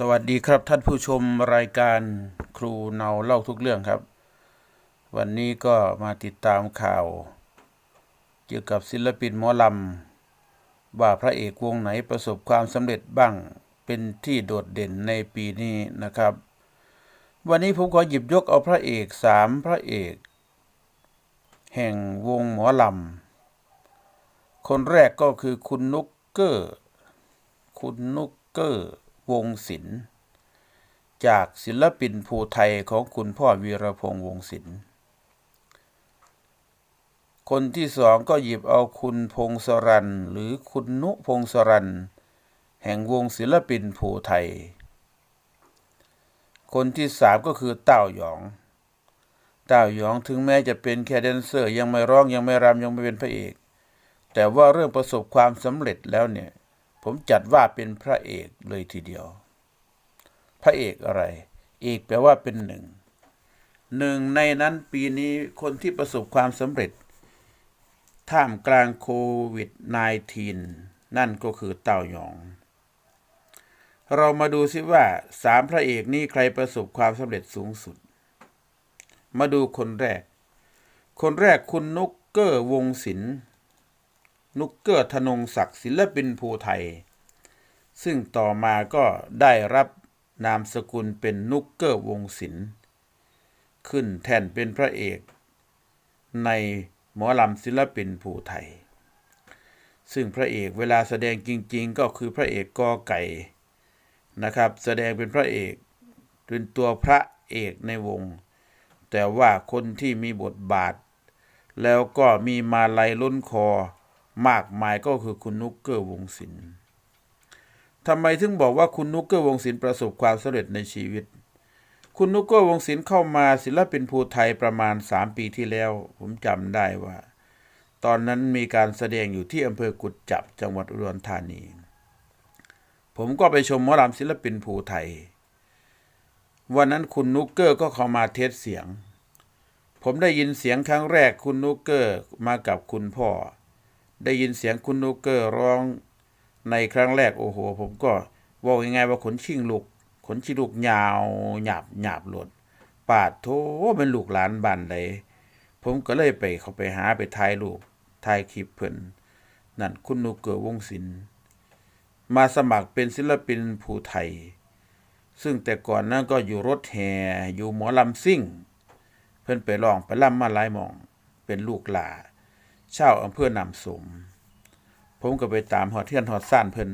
สวัสดีครับท่านผู้ชมรายการครูเนาเล่าทุกเรื่องครับ วันนี้ก็มาติดตามข่าว เกี่ยวกับศิลปินหมอลำว่าพระเอกวงไหนประสบความสำเร็จบ้างเป็นที่โดดเด่นในปีนี้นะครับ วันนี้ผมขอหยิบยกเอาพระเอกสามพระเอก แห่งวงหมอลำคนแรกก็คือคุณนุกเกอร์ คุณนุกเกอร์ วงศิลป์จากศิลปินภูไทยของคุณพ่อวีรพงษ์วงศิลป์คนที่สองก็หยิบเอาคุณพงศรันหรือคุณนุพงศรันแห่งวงศิลปินภูไทย คนที่สามก็คือเต้าหยองเต้าหยองถึงแม้จะเป็นแค่แดนเซอร์ยังไม่ร้องยังไม่รำยังไม่เป็นพระเอก แต่ว่าเรื่องประสบความสำเร็จแล้วเนี่ย ผมจัดว่าเป็นพระเอกเลยทีเดียว พระเอกอะไร เอกแปลว่าเป็นหนึ่ง หนึ่งในนั้นปีนี้คนที่ประสบความสำเร็จ ท่ามกลางโควิด -19 นั่นก็คือเต้าหยอง เรามาดูซิว่าสามพระเอกนี้ใครประสบความสำเร็จสูงสุด มาดูคนแรก คนแรกคุณนุกเกอร์วงศิลป์ นุกเกอร์ธนงศักดิ์ศิลปินภูไทย ซึ่งต่อมาก็ได้รับนามสกุลเป็นนุกเกอร์วงศิลป์ขึ้นแทนเป็นพระเอก ในหมอลำศิลปินภูไทย ซึ่งพระเอกเวลาแสดงจริง ๆ ก็คือพระเอกกอไก่นะครับ แสดงเป็นพระเอกเป็นตัวพระเอกในวง แต่ว่าคนที่มีบทบาท แล้วก็มีมาลัยล้นคอ มากมายก็คือคุณนุกเกอร์วงศิลป์ทำไมถึงบอกว่าคุณนุกเกอร์วงศิลป์ประสบความสำเร็จในชีวิต คุณนุกเกอร์วงศิลป์เข้ามาศิลปินภูไทยประมาณ 3 ปีที่แล้ว ผมจำได้ว่า ตอนนั้นมีการแสดงอยู่ที่อำเภอกุดจับจังหวัดอุดรธานี ผมก็ไปชมหมอลำศิลปินภูไทย วันนั้นคุณนุกเกอร์ก็เข้ามาเทสเสียง ผมได้ยินเสียงครั้งแรกคุณนุกเกอร์มากับคุณพ่อ ได้ยินเสียงคุณนุกเกอร์ร้องในครั้งแรกโอ้โห ผมก็บอกยังไงว่าขนชิงลูกขนชิลูกยาวหยาบหยาบหลดปาดโถเป็นลูกหลานบ้านใดผมก็เลยไปเขาไปหาไปถ่ายรูปถ่ายคลิปเพิ่นนั่นคุณนุกเกอร์วงศิลป์มาสมัครเป็นศิลปินภูไทย ซึ่งแต่ก่อนนั้นก็อยู่รถแห่อยู่หมอลำซิ่ง เพิ่นไปร้องไปล่ำมาหลายมอง เป็นลูกหลา ชาวอำเภอนำสม ผมก็ไปตามหอเทียนหอดซ่านเพิ่น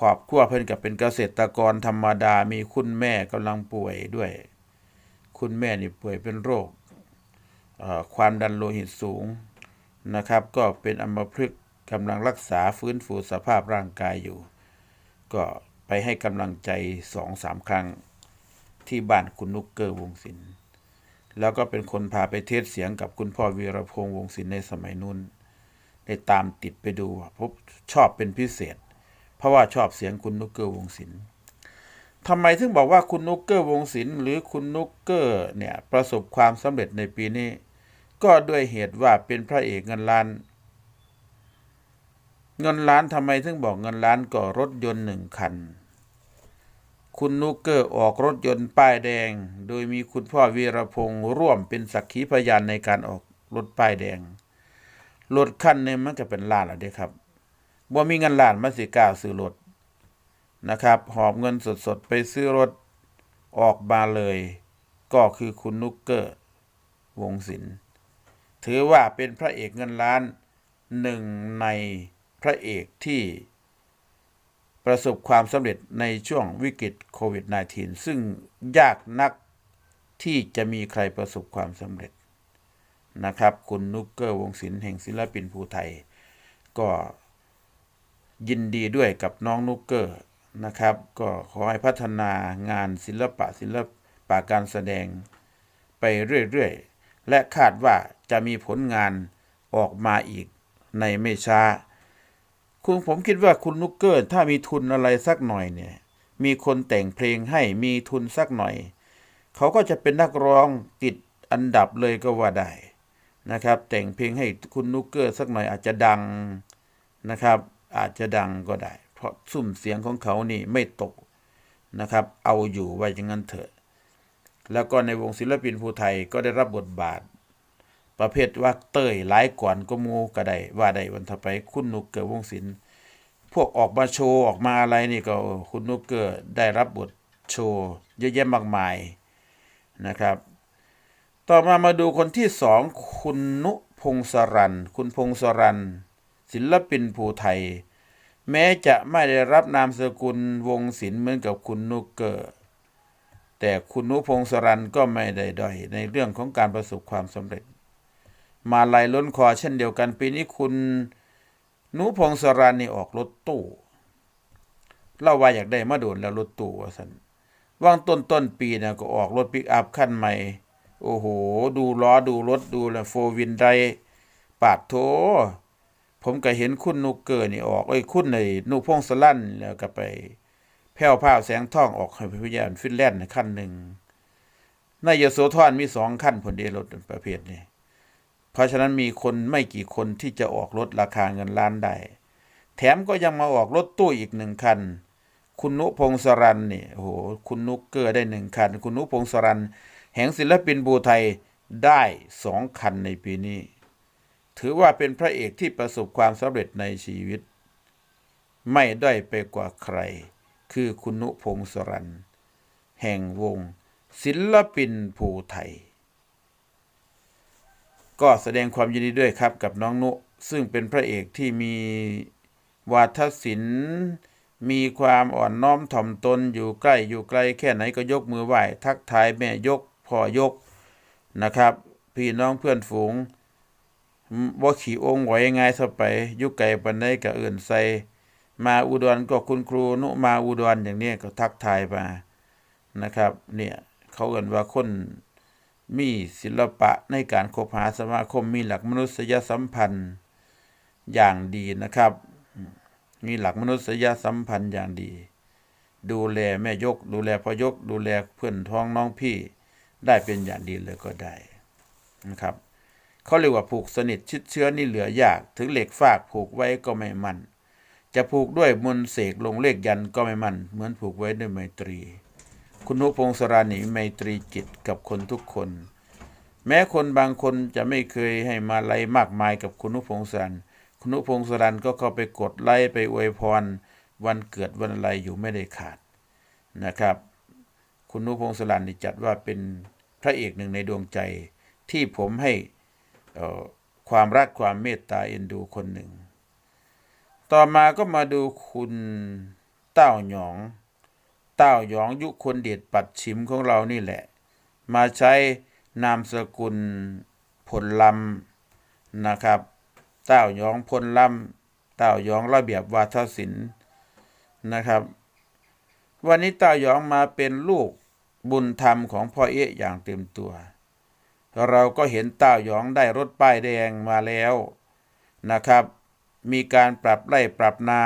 ขอบครัวเพิ่นก็เป็นเกษตรกรธรรมดามีคุณแม่กำลังป่วยด้วย คุณแม่นี่ป่วยเป็นโรคความดันโลหิตสูงนะครับ ก็เป็นอัมพฤกษ์กำลังรักษาฟื้นฟูสภาพร่างกายอยู่ ก็ไปให้กำลังใจสองสามครั้งที่บ้านคุณนุกเกอร์วงศิลป์ แล้วก็เป็นคนพาไปเทศเสียงกับคุณพ่อวีรพงษ์วงศิลป์ในสมัยนู้นได้ตามติดไปดูพบชอบเป็นพิเศษ เพราะว่าชอบเสียงคุณนุกเกอร์วงศิลป์ทำไมถึงบอกว่าคุณนุกเกอร์วงศิลป์หรือคุณนุกเกอร์เนี่ยประสบความสำเร็จในปีนี้ ก็ด้วยเหตุว่าเป็นพระเอกเงินล้าน เงินล้านทำไมถึงบอกเงินล้านก็รถยนต์หนึ่งคัน คุณนุกเกอร์ออกรถยนต์ป้ายแดง โดยมีคุณพ่อวีรพงษ์ร่วมเป็นสักขีพยานในการออกรถป้ายแดง รถคันนึงมันก็เป็นล้านแล้วเด้ครับบ่มีเงินล้านมาสิกล้าซื้อรถนะครับ หอบเงินสดๆ ไปซื้อรถออกมาเลย ก็คือคุณนุกเกอร์ วงศิลป์ถือว่าเป็นพระเอกเงินล้านหนึ่งในพระเอกที่ ประสบความสำเร็จในช่วงวิกฤตโควิด -19 ซึ่งยากนักที่จะมีใครประสบความสำเร็จนะครับ คุณนุกเกอร์วงศิลป์แห่งศิลปินภูไทย ก็ยินดีด้วยกับน้องนุกเกอร์นะครับ ก็ขอให้พัฒนางานศิลปะศิลปะการแสดงไปเรื่อยๆ และคาดว่าจะมีผลงานออกมาอีกในไม่ช้า คุณผมคิดว่าคุณนุกเกอร์ถ้ามีทุนอะไรสักหน่อยเนี่ย มีคนแต่งเพลงให้มีทุนสักหน่อย เขาก็จะเป็นนักร้องติดอันดับเลยก็ว่าได้นะครับ แต่งเพลงให้คุณนุกเกอร์สักหน่อยอาจจะดังนะครับ อาจจะดังก็ได้ เพราะสุ่มเสียงของเขานี่ไม่ตกนะครับ เอาอยู่ไว้อย่างนั้นเถอะ แล้วก็ในวงศิลปินภูไทยก็ได้รับบทบาท ประเภทว่าเต้ยหลายก่อนก็มูก็ไดว่าได้วันถัดไปคุณนุกเกิดวงศิลป์พวกออกมาโชว์ออกมาอะไรนี่ก็คุณนุกเกิดได้รับบทโชว์เยอะแยะมากมายนะครับ ต่อมามาดูคนที่สองคุณนุพงศรันคุณพงศรันศิลปินภูไทย แม้จะไม่ได้รับนามสกุลวงศิลป์เหมือนกับคุณนุกเกอร์แต่คุณนุพงศรันก็ไม่ได้ด้อยในเรื่องของการประสบความสำเร็จ มาลายล้นคอเช่นเดียวกัน ปีนี้คุณนุพงศรันนี่ออกรถตู้เล่าว่าอยากได้มาโดนแล้วรถตู้ว่าสันว่างต้นต้นปีนะก็ออกรถปิกอัพคันใหม่ โอ้โห ดูล้อดูรถดูแลโฟวินไดปาดโถผมก็เห็นคุณนุกเกอร์นี่ออกเอ้ยคุณในนุพงศรันแล้วก็ไปแผ่วพราวแสงท่องออกให้พยานฟินแลนด์คันหนึ่งในยโสธรมีสองขั้นผลเดียรถประเภทนี้ ราะฉะนั้นมีคนไม่กี่คนที่จะออกรถราคาเงินล้านได้ แถมก็ยังมาออกรถตู้อีกหนึ่งคัน คุณนุพงศรันนี่โอ้โหคุณนุกเกอร์ได้หนึ่งคัน คุณนุพงศรันแห่งศิลปินบูไทยได้สองคันในปีนี้ ถือว่าเป็นพระเอกที่ประสบความสำเร็จในชีวิต ไม่ได้ไปกว่าใคร คือคุณนุพงศรันแห่งวง ศิลปินภูไทย ก็แสดงความยินดีด้วยครับกับน้องนุ ซึ่งเป็นพระเอกที่มีวาทศิลป์มีความอ่อนน้อมถ่อมตนอยู่ใกล้อยู่ไกลแค่ไหนก็ยกมือไหว้ทักทายแม่ยกพ่อยกนะครับ พี่น้องเพื่อนฝูงว่าขี่องค์ไหวง่ายสไปยุไก่ปันไดกับอื่นใส่มาอุดรก็คุณครูนุมาอุดรอย่างนี้ก็ทักทายมานะครับ เนี่ยเขาเอ่นว่าคน มีศิลปะในการคบหาสมาคมมีหลักมนุษยสัมพันธ์อย่างดีนะครับ มีหลักมนุษยสัมพันธ์อย่างดี ดูแลแม่ยก ดูแลพ่อยก ดูแลเพื่อนท้องน้องพี่ได้เป็นอย่างดีเลยก็ได้นะครับเขาเรียกว่าผูกสนิทชิดเชื้อนี่เหลือยาก ถึงเหล็กฟากผูกไว้ก็ไม่มันจะผูกด้วยมนเสกลงเลขยันก็ไม่มันเหมือนผูกไว้ด้วยไมตรี คุณนุพงศรานีไมตรีจิตกับคนทุกคน แม้คนบางคนจะไม่เคยให้มาไลยมากมายกับคุณนุพงศรันคุณนุพงศรันก็เข้าไปกดไลค์ไปอวยพร วันเกิดวันอะไรอยู่ไม่ได้ขาดนะครับ คุณนุพงศรันนี่จัดว่าเป็นพระเอกหนึ่งในดวงใจที่ผมให้ความรักความเมตตาเอ็นดูคนหนึ่ง ต่อมาก็มาดูคุณเต้าหยอง เต้าหยองยุคนเดชปัดชิมของเรานี่แหละ มาใช้นามสกุลพลลำนะครับ เต้าหยองพลลำเต้าหยองระเบียบวาทศิลป์นะครับ วันนี้เต้าหยองมาเป็นลูกบุญธรรมของพ่อเอ๊ะอย่างเต็มตัว เราก็เห็นเต้าหยองได้รถป้ายแดงมาแล้วนะครับ มีการปรับไร่ปรับนา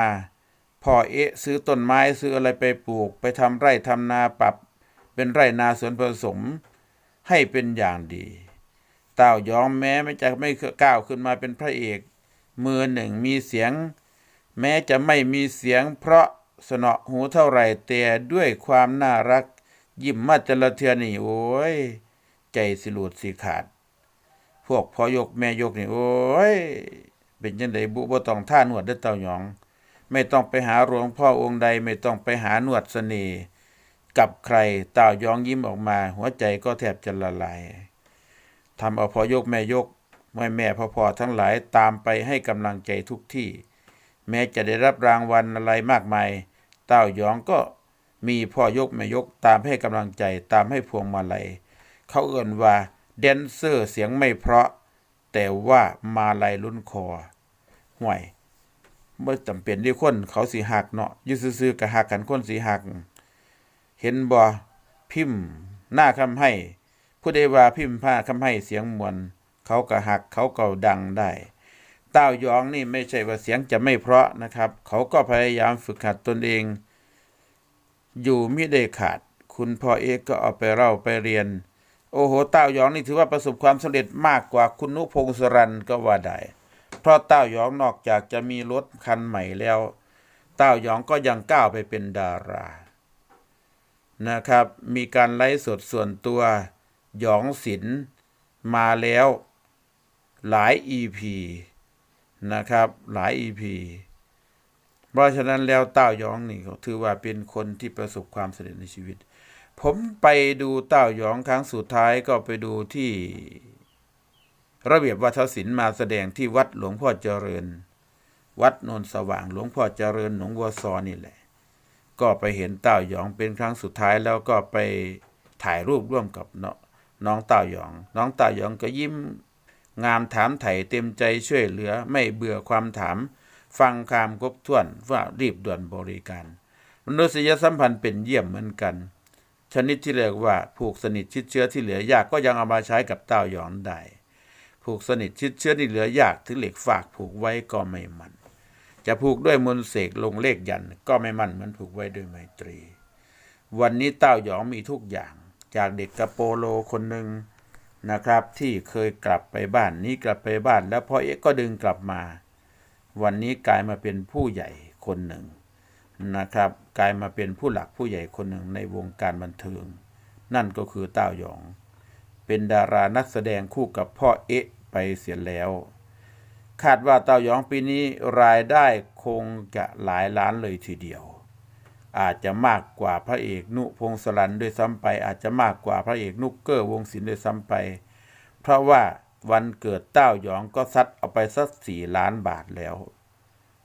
พ่อเอ๊ะซื้อต้นไม้ซื้ออะไรไปปลูก ไปทำไร่ทำนาปรับเป็นไร่นาสวนผสมให้เป็นอย่างดี เต้ายองแม้ไม่จะไม่ก้าวขึ้นมาเป็นพระเอกมือหนึ่งมีเสียง แม้จะไม่มีเสียง เพราะสนอหูเท่าไหร่แต่ด้วยความน่ารัก ยิ้มมาแต่ละเทือนี่โอ้ย ใจสิหลุดสิขาด พวกพอยกแม่ยกนี่โอ้ย เป็นยังไงบุบ่ต้องท่านวดเด้อเต้าหยอง ไม่ต้องไปหาหลวงพ่อองค์ใดไม่ต้องไปหาหนวดเสน่ห์กับใครเต้ายองยิ้มออกมา หัวใจก็แทบจะละลายทำเอาพ่อยกแม่ยกแม่แม่พ่อพ่อทั้งหลายตามไปให้กำลังใจทุกที่ แม้จะได้รับรางวัลอะไรมากมาย เต้ายองก็มีพ่อยกแม่ยกตามให้กำลังใจตามให้พวงมาลัย เขาเอ่นว่าแดนเซอร์เสียงไม่เพราะ แต่ว่ามาลัยลุ้นคอห่วย เมื่อจำเป็นที่คนเขาสีหักเนาะอยื้อซื้อๆกับหักกันคนสีหัก เห็นบ่พิมพ์หน้าคำให้ ผู้ใดว่าพิมพ์ผ้าคำให้เสียงมวลเขาก็หักเขาก็ดังได้เต้ายองนี่ไม่ใช่ว่าเสียงจะไม่เพราะนะครับ เขาก็พยายามฝึกหัดตนเอง อยู่มิได้ขาด คุณพ่อเอกก็เอาไปเล่าไปเรียน โอ้โหเต้ายองนี่ถือว่าประสบความสำเร็จมากกว่าคุณนุพงศรันก็ว่าได้ เพราะเต้ายองนอกจากจะมีรถคันใหม่แล้ว เต้ายองก็ยังก้าวไปเป็นดารา นะครับ มีการไลฟ์สดส่วนตัว หยองศิลมาแล้วหลาย EP นะครับ หลาย EP เพราะฉะนั้นแล้วเต้ายองนี่ก็ถือว่าเป็นคนที่ประสบความสำเร็จในชีวิต ผมไปดูเต้ายองครั้งสุดท้ายก็ไปดูที่ ระเบียบวัฒศิลป์มาแสดงที่วัดหลวงพ่อเจริญ วัดนนสว่างหลวงพ่อเจริญหนองบัวซอนี่แหละ ก็ไปเห็นเต้าหยองเป็นครั้งสุดท้ายแล้วก็ไปถ่ายรูปร่วมกับน้องน้องเต้าหยอง น้องเต้าหยองก็ยิ้ม งามถามไถ่เต็มใจช่วยเหลือไม่เบื่อความถาม ฟังคามครบถ้วนว่ารีบด่วนบริการมนุษยสัมพันธ์เป็นเยี่ยมเหมือนกัน ชนิดที่เรียกว่าผูกสนิทชิดเชื้อที่เหลือยากก็ยังเอามาใช้กับเต้าหยองได้ ผูกสนิทชิดเชื้อที่เหลือยากถึงเหล็กฝากผูกไว้ก็ไม่มัน จะผูกด้วยมนเสกลงเลขยันก็ไม่มันเหมือนผูกไว้ด้วยไมตรี วันนี้เต้าหยองมีทุกอย่าง จากเด็กกระโปโลคนหนึ่งนะครับ ที่เคยกลับไปบ้านนี้กลับไปบ้าน แล้วพ่อเอ๊ก็ดึงกลับมา วันนี้กลายมาเป็นผู้ใหญ่คนหนึ่งนะครับ กลายมาเป็นผู้หลักผู้ใหญ่คนหนึ่งในวงการบันเทิง นั่นก็คือเต้าหยอง เป็นดารานักแสดงคู่กับพ่อเอ๊ะ ไปเสียแล้ว คาดว่าเต้ายองปีนี้รายได้คงจะหลายล้านเลยทีเดียว อาจจะมากกว่าพระเอกนุพงศรันด้วยซ้ำไป อาจจะมากกว่าพระเอกนุกเกอร์วงศิลป์ด้วยซ้ำไป เพราะว่าวันเกิดเต้าหยองก็ซัดเอาไปสักสี่ล้านบาทแล้ว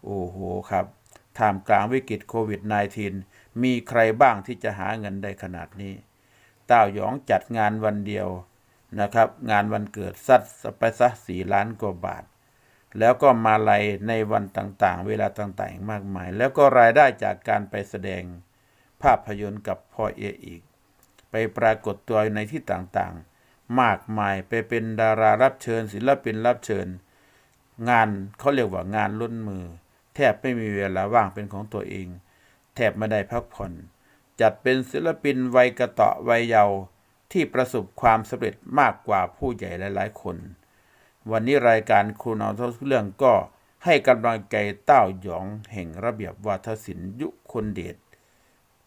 โอ้โหครับท่ามกลางวิกฤตโควิด -19 มีใครบ้างที่จะหาเงินได้ขนาดนี้ เต้าหยองจัดงานวันเดียว นะครับ งานวันเกิดซัดไปสักสี่ล้านกว่าบาท แล้วก็มาลัยในวันต่างๆ เวลาต่างๆ มากมาย แล้วก็รายได้จากการไปแสดงภาพยนตร์กับพ่อเออีก ไปปรากฏตัวในที่ต่างๆ มากมายไปเป็นดารารับเชิญ ศิลปินรับเชิญ งานเขาเรียกว่างานล้นมือ แทบไม่มีเวลาว่างเป็นของตัวเอง แทบไม่ได้พักผ่อน จัดเป็นศิลปินวัยกระเตาะวัยเยาว์ ที่ประสบความสำเร็จมากกว่าผู้ใหญ่หลาย ๆ คน วันนี้รายการครูนอนทุกเรื่องก็ให้กำลังใจเต้าหยองแห่งระเบียบวาทศิลป์ยุคนเดช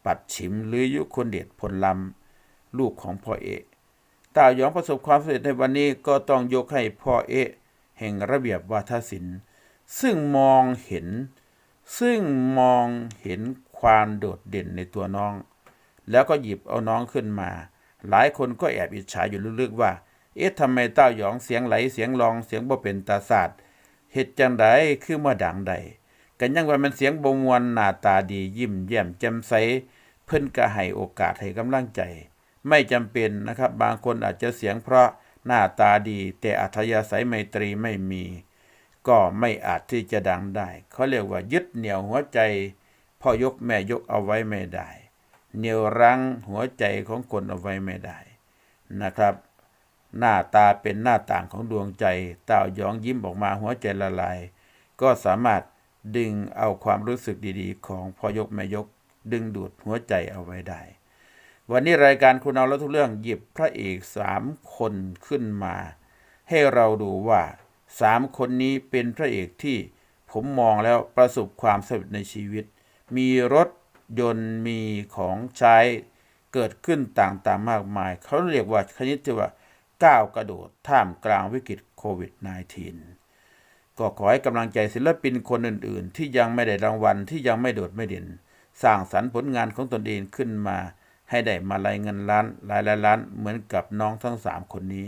ปัดฉิมหรือยุคนเดชผลลำลูกของพ่อเอะเต้าหยองประสบความสำเร็จในวันนี้ก็ต้องยกให้พ่อเอะแห่งระเบียบวาทศิลป์ซึ่งมองเห็น ซึ่งมองเห็นความโดดเด่นในตัวน้อง แล้วก็หยิบเอาน้องขึ้นมา หลายคนก็แอบอิจฉาอยู่ลึกๆว่า เอ๊ะทำไมเต้าหยองเสียงไหลเสียงรองเสียงบ่เป็นตาศาสตร์เฮ็ดจังไดคือมาดังใดกันยังว่ามันเสียงบ่มวนหน้าตาดียิ้มแย้มแจ่มใส เพิ่นก็ให้โอกาสให้กำลังใจ ไม่จำเป็นนะครับ บางคนอาจจะเสียงเพราะหน้าตาดี แต่อัธยาศัยไมตรีไม่มี ก็ไม่อาจที่จะดังได้เขาเรียกว่ายึดเหนี่ยวหัวใจพ่อยกแม่ยกเอาไว้ไม่ได้ เหนี่ยวรั้งหัวใจของคนเอาไว้ไม่ได้นะครับ หน้าตาเป็นหน้าต่างของดวงใจเต้ายองยิ้มออกมาหัวใจละลาย ก็สามารถดึงเอาความรู้สึกดีๆ ของพ่อยกแม่ยก ดึงดูดหัวใจเอาไว้ได้ วันนี้รายการคุณเอาแล้วทุกเรื่องหยิบพระเอกสามคนขึ้นมา ให้เราดูว่าสามคนนี้เป็นพระเอกที่ผมมองแล้วประสบความสำเร็จในชีวิต มีรถ ยนต์มีของใช้เกิดขึ้นต่างๆมากมาย เขาเรียกว่าคณิตที่ว่าก้าวกระโดดท่ามกลางวิกฤตโควิด -19 ก็ขอให้กำลังใจศิลปินคนอื่นๆ ที่ยังไม่ได้รางวัลที่ยังไม่โดดไม่เด่น สร้างสรรค์ผลงานของตนเองขึ้นมา ให้ได้มาลายเงินล้านหลายล้านล้านเหมือนกับน้องทั้งสามคนนี้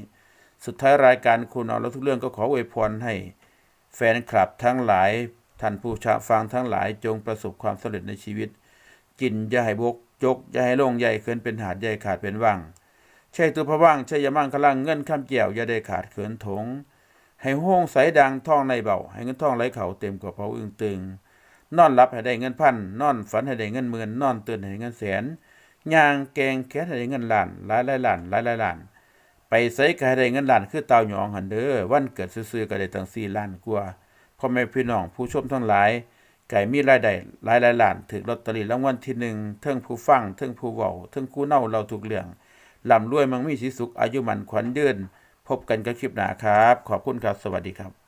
สุดท้ายรายการคุณเอาแล้วทุกเรื่องก็ขออวยพรให้ แฟนคลับทั้งหลายท่านผู้ชมฟังทั้งหลายจงประสบความสำเร็จในชีวิต กินอย่าให้บกจกอย่าให้ลงใหญ่เกินเป็นหาดใหญ่ขาดเป็นว่างใช่ตัวพะว่างใช่ยามั่งขลังเงินข้ามเกี่ยวอย่าได้ขาดเขินถง ให้ห้องใสดังท่องในเบาให้เงินท่องไหลเข่าเต็มกว่าเผาอึงตึง นอนหลับให้ได้เงินพันนอนฝันให้ได้เงินหมื่นนอนตื่นให้ได้เงินแสนย่างแกงแค่ให้ได้เงินล้านหลายหลายล้านหลายหลายล้าน ไปไสก็ให้ได้เงินล้านคือเต่าหยองหันเด้อวันเกิดซื่อๆก็ได้ตั้ง4ล้านกว่าพ่อแม่พี่น้องผู้ชมทั้งหลาย ไก่มีรายได้หลายหลายล้านถึกลอตเตอรี่รางวัลที่หนึ่งเทิงผู้ฟังเทิงผู้เว้าเทิงผู้เน่าเราทุกเรื่องลำรวยมังมีสีสุขอายุมันขวัญยืนพบกันกับคลิปหน้าครับ ขอบคุณครับ สวัสดีครับ